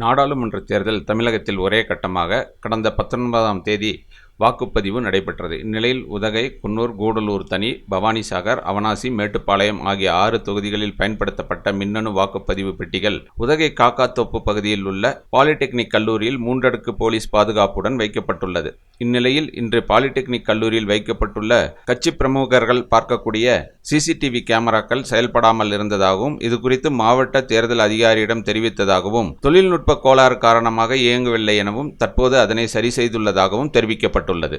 நாடாளுமன்ற தேர்தல் தமிழகத்தில் ஒரே கட்டமாக கடந்த பத்தொன்பதாம் தேதி வாக்குப்பதிவு நடைபெற்றது. இந்நிலையில் உதகை குன்னூர் கூடலூர் தனி பவானிசாகர் அவனாசி மேட்டுப்பாளையம் ஆகிய ஆறு தொகுதிகளில் பயன்படுத்தப்பட்ட மின்னணு வாக்குப்பதிவு பெட்டிகள் உதகை காக்காத்தோப்பு பகுதியில் உள்ள பாலிடெக்னிக் கல்லூரியில் மூன்றடுக்கு போலீஸ் பாதுகாப்புடன் வைக்கப்பட்டுள்ளது. இந்நிலையில் இன்று பாலிடெக்னிக் கல்லூரியில் வைக்கப்பட்டுள்ள கட்சி பிரமுகர்கள் பார்க்கக்கூடிய சிசிடிவி கேமராக்கள் செயல்படாமல் இருந்ததாகவும் இதுகுறித்து மாவட்ட தேர்தல் அதிகாரியிடம் தெரிவித்ததாகவும் தொழில்நுட்ப கோளாறு காரணமாக இயங்கவில்லை எனவும் தற்போது அதனை சரி செய்துள்ளதாகவும் தெரிவிக்கப்பட்டுள்ளது.